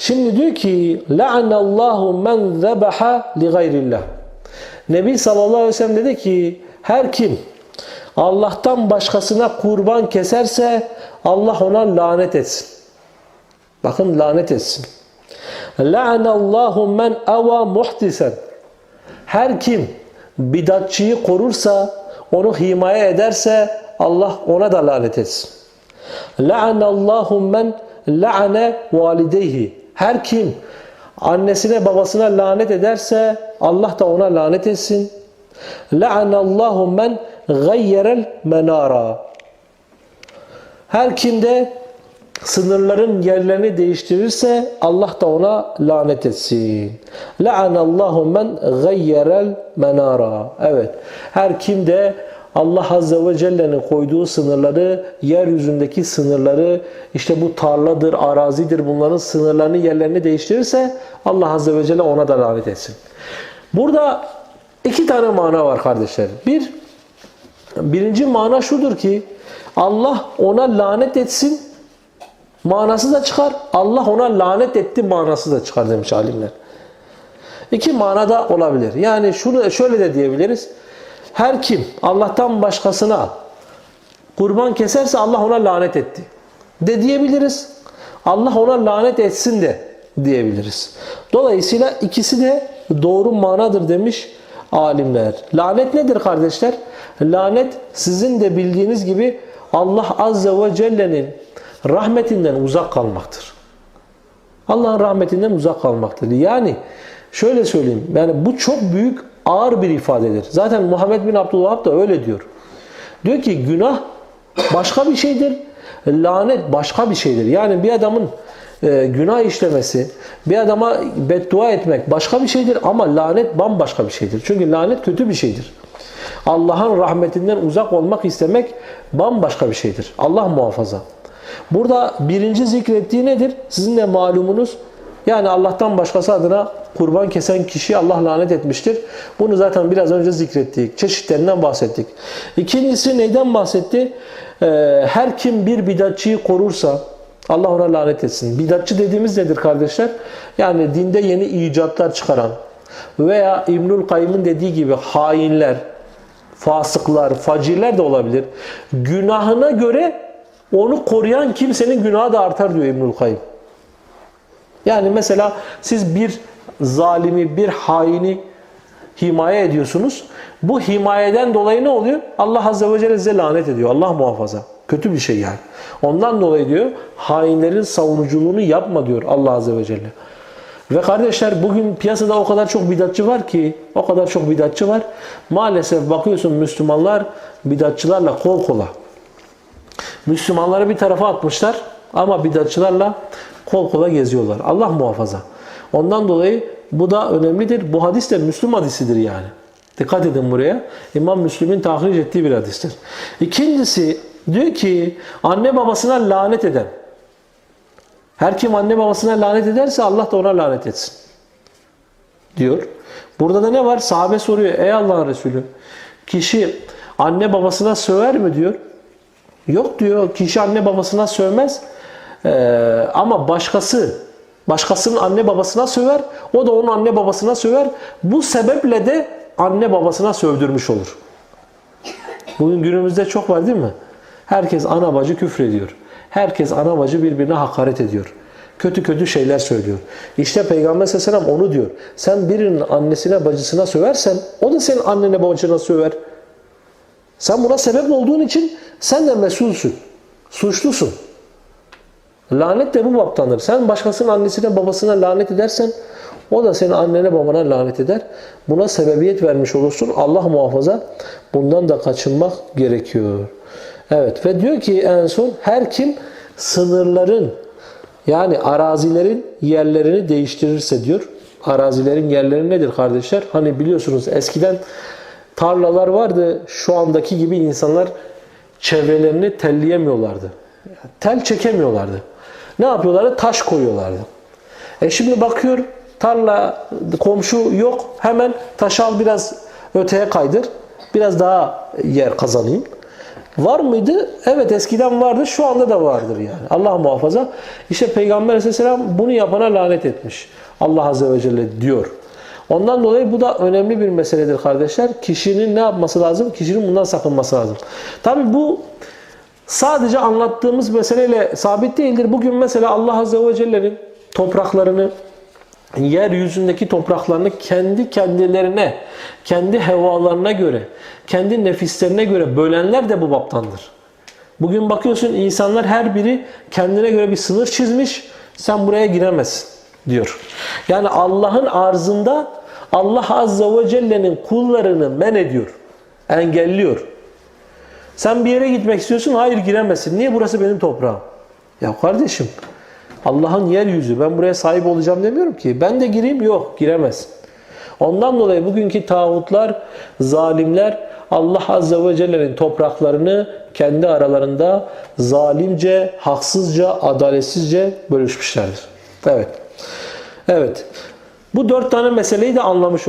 Şimdi diyor ki la'anallahu men zebaha li gayrillah. Nebi sallallahu aleyhi ve sellem dedi ki her kim Allah'tan başkasına kurban keserse Allah ona lanet etsin. Bakın lanet etsin. La'anallahu men ava muhtisen. Her kim bidatçıyı korursa, onu himaye ederse Allah ona da lanet etsin. La'anallahu men la'ane valideyhi. Her kim annesine babasına lanet ederse Allah da ona lanet etsin. La'anallahu men gayyerel menara. Her kim de sınırların yerlerini değiştirirse Allah da ona lanet etsin. La'anallahu men gayyerel menara. Evet. Her kim de Allah Azze ve Celle'nin koyduğu sınırları, yeryüzündeki sınırları, işte bu tarladır, arazidir bunların sınırlarını, yerlerini değiştirirse Allah Azze ve Celle ona da lanet etsin. Burada iki tane mana var kardeşler. Bir, birinci mana şudur ki Allah ona lanet etsin manası da çıkar. Allah ona lanet etti manası da çıkar demiş alimler. İki manada olabilir. Yani şunu şöyle de diyebiliriz. Her kim Allah'tan başkasına kurban keserse Allah ona lanet etti. De diyebiliriz. Allah ona lanet etsin de diyebiliriz. Dolayısıyla ikisi de doğru manadır demiş alimler. Lanet nedir kardeşler? Lanet sizin de bildiğiniz gibi Allah Azze ve Celle'nin rahmetinden uzak kalmaktır. Allah'ın rahmetinden uzak kalmaktır. Yani şöyle söyleyeyim. Yani bu çok büyük ağır bir ifadedir. Zaten Muhammed bin Abdülvahhab da öyle diyor. Diyor ki günah başka bir şeydir. Lanet başka bir şeydir. Yani bir adamın e, günah işlemesi, bir adama beddua etmek başka bir şeydir ama lanet bambaşka bir şeydir. Çünkü lanet kötü bir şeydir. Allah'ın rahmetinden uzak olmak istemek bambaşka bir şeydir. Allah muhafaza. Burada birinci zikrettiği nedir? Sizin de malumunuz. Yani Allah'tan başkası adına kurban kesen kişi Allah lanet etmiştir. Bunu zaten biraz önce zikrettik. Çeşitlerinden bahsettik. İkincisi neyden bahsetti? Ee, her kim bir bidatçıyı korursa Allah ona lanet etsin. Bidatçı dediğimiz nedir kardeşler? Yani dinde yeni icatlar çıkaran veya İbnül Kayyım'ın dediği gibi hainler, fasıklar, facirler de olabilir. Günahına göre onu koruyan kimsenin günahı da artar diyor İbnül Kayyım. Yani mesela siz bir zalimi, bir haini himaye ediyorsunuz. Bu himayeden dolayı ne oluyor? Allah Azze ve Celle size lanet ediyor. Allah muhafaza. Kötü bir şey yani. Ondan dolayı diyor hainlerin savunuculuğunu yapma diyor Allah Azze ve Celle. Ve kardeşler bugün piyasada o kadar çok bidatçı var ki, o kadar çok bidatçı var. Maalesef bakıyorsun Müslümanlar bidatçılarla kol kola. Müslümanları bir tarafa atmışlar ama bidatçılarla kol kola geziyorlar. Allah muhafaza. Ondan dolayı bu da önemlidir. Bu hadis de Müslüm hadisidir yani. Dikkat edin buraya. İmam Müslim'in tahriş ettiği bir hadistir. İkincisi diyor ki anne babasına lanet eden. Her kim anne babasına lanet ederse Allah da ona lanet etsin. Diyor. Burada da ne var? Sahabe soruyor. Ey Allah'ın Resulü kişi anne babasına söver mi diyor. Yok diyor. Kişi anne babasına sövmez. Ee, ama başkası başkasının anne babasına söver. O da onun anne babasına söver. Bu sebeple de anne babasına sövdürmüş olur. Bugün günümüzde çok var değil mi? Herkes ana bacı küfrediyor. Herkes ana bacı birbirine hakaret ediyor. Kötü kötü şeyler söylüyor. İşte Peygamber Aleyhisselam onu diyor. Sen birinin annesine bacısına söversen o da senin annene bacına söver. Sen buna sebep olduğun için sen de mesulsün. Suçlusun. Lanet de bu baptandır. Sen başkasının annesine babasına lanet edersen o da senin annene babana lanet eder. Buna sebebiyet vermiş olursun. Allah muhafaza bundan da kaçınmak gerekiyor. Evet ve diyor ki en son her kim sınırların yani arazilerin yerlerini değiştirirse diyor. Arazilerin yerleri nedir kardeşler? Hani biliyorsunuz eskiden tarlalar vardı. Şu andaki gibi insanlar çevrelerini telleyemiyorlardı. Tel çekemiyorlardı. Ne yapıyorlardı? Taş koyuyorlardı. E şimdi bakıyor tarla komşu yok. Hemen taş al biraz öteye kaydır. Biraz daha yer kazanayım. Var mıydı? Evet eskiden vardı. Şu anda da vardır yani. Allah muhafaza. İşte Peygamber Aleyhisselam bunu yapana lanet etmiş. Allah Azze ve Celle diyor. Ondan dolayı bu da önemli bir meseledir kardeşler. Kişinin ne yapması lazım? Kişinin bundan sakınması lazım. Tabi bu sadece anlattığımız meseleyle sabit değildir. Bugün mesela Allah Azze ve Celle'nin topraklarını, yeryüzündeki topraklarını kendi kendilerine, kendi hevalarına göre, kendi nefislerine göre bölenler de bu baptandır. Bugün bakıyorsun insanlar her biri kendine göre bir sınır çizmiş. Sen buraya giremezsin diyor. Yani Allah'ın arzında Allah Azze ve Celle'nin kullarını men ediyor. Engelliyor. Sen bir yere gitmek istiyorsun. Hayır giremezsin. Niye? Burası benim toprağım. Ya kardeşim Allah'ın yeryüzü. Ben buraya sahip olacağım demiyorum ki. Ben de gireyim. Yok giremezsin. Ondan dolayı bugünkü tağutlar, zalimler Allah Azze ve Celle'nin topraklarını kendi aralarında zalimce, haksızca, adaletsizce bölüşmüşlerdir. Evet. Evet. Bu dört tane meseleyi de anlamış olduk.